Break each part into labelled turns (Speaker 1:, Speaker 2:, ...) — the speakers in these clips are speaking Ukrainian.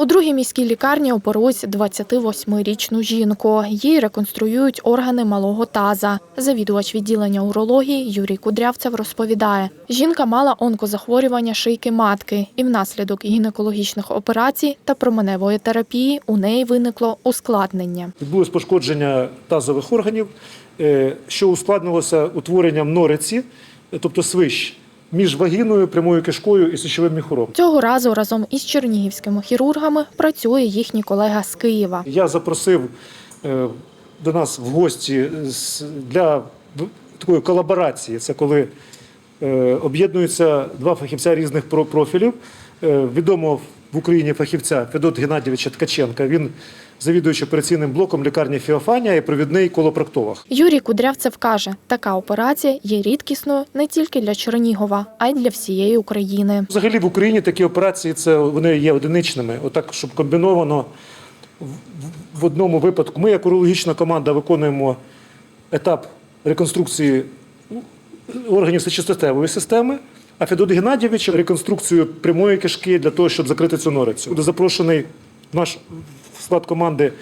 Speaker 1: У другій міській лікарні оперують 28-річну жінку. Їй реконструюють органи малого таза. Завідувач відділення урології Юрій Кудрявцев розповідає, жінка мала онкозахворювання шийки матки, і внаслідок гінекологічних операцій та променевої терапії у неї виникло ускладнення.
Speaker 2: Відбулось пошкодження тазових органів, е, що ускладнилося утворенням нориці, е, тобто свищ, між вагіною, прямою кишкою і сечовим міхуром.
Speaker 1: Цього разу разом із чернігівськими хірургами працює їхній колега з Києва.
Speaker 2: Я запросив е, до нас в гості для такої колаборації. Це коли е, об'єднуються два фахівця різних про- профілів. відомо Відомого в Україні фахівця Федот Геннадійовича Ткаченка. Він завідуючий операційним блоком лікарні Фіофанія і провідний колопроктолог.
Speaker 1: Юрій Кудрявцев каже, така операція є рідкісною не тільки для Чернігова, а й для всієї України.
Speaker 2: Взагалі в Україні такі операції це вони є одиничними. Отак, щоб комбіновано в, одному випадку. Ми, як урологічна команда, виконуємо етап реконструкції органів сечостатевої системи. А Федот Геннадійович реконструкцію прямої кишки для того, щоб закрити цю норицю. Буде запрошений наш склад команди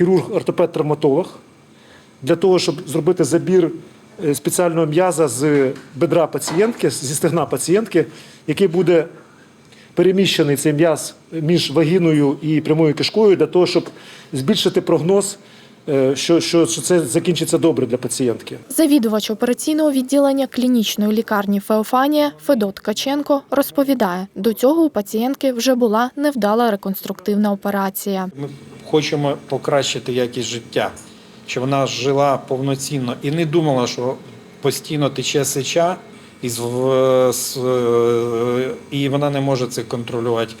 Speaker 2: хірург-ортопед-травматолог для того, щоб зробити забір е, спеціального м'яза з бедра пацієнтки, зі стегна пацієнтки, який буде переміщений цей м'яз між вагіною і прямою кишкою для того, щоб збільшити прогноз, що, що, що це закінчиться добре для пацієнтки.
Speaker 1: Завідувач операційного відділення клінічної лікарні Феофанія Федот Каченко розповідає, до цього у пацієнтки вже була невдала реконструктивна операція.
Speaker 3: Ми хочемо покращити якість життя, щоб вона жила повноцінно і не думала, що постійно тече сеча, і, з- з- е, і вона не може це контролювати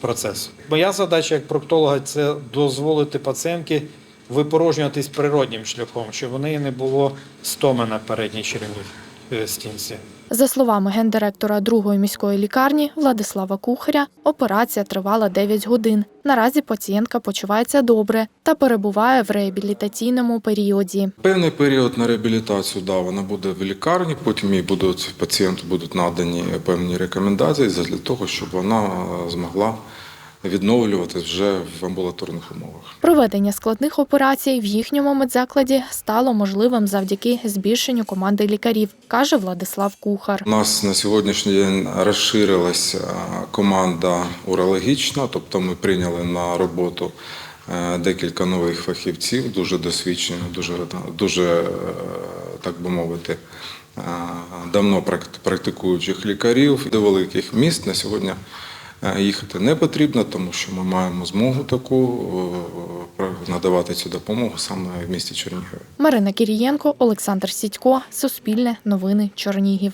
Speaker 3: процес. Моя задача як проктолога це дозволити пацієнтки випорожнюватись природнім шляхом, щоб в неї не було стоми на передній черевній е, стінці.
Speaker 1: За словами гендиректора другої міської лікарні Владислава Кухаря, операція тривала 9 годин. Наразі пацієнтка почувається добре та перебуває в реабілітаційному періоді.
Speaker 4: Певний період на реабілітацію да, вона буде в лікарні, потім їй будуть пацієнту будуть надані певні рекомендації для того, щоб вона е, змогла відновлюватись вже в амбулаторних умовах.
Speaker 1: Проведення складних операцій в їхньому медзакладі стало можливим завдяки збільшенню команди лікарів, каже Владислав Кухар.
Speaker 4: У нас на сьогоднішній день розширилася команда урологічна, тобто ми прийняли на роботу е, декілька нових фахівців, дуже досвідчених, дуже, дуже е, так би мовити, е, давно практи- практикуючих лікарів. До великих міст на сьогодні їхати не потрібно, тому що ми маємо змогу таку е, надавати цю допомогу саме в місті Чернігові.
Speaker 1: Марина Кірієнко, Олександр Сідько, Суспільне, Новини, Чернігів.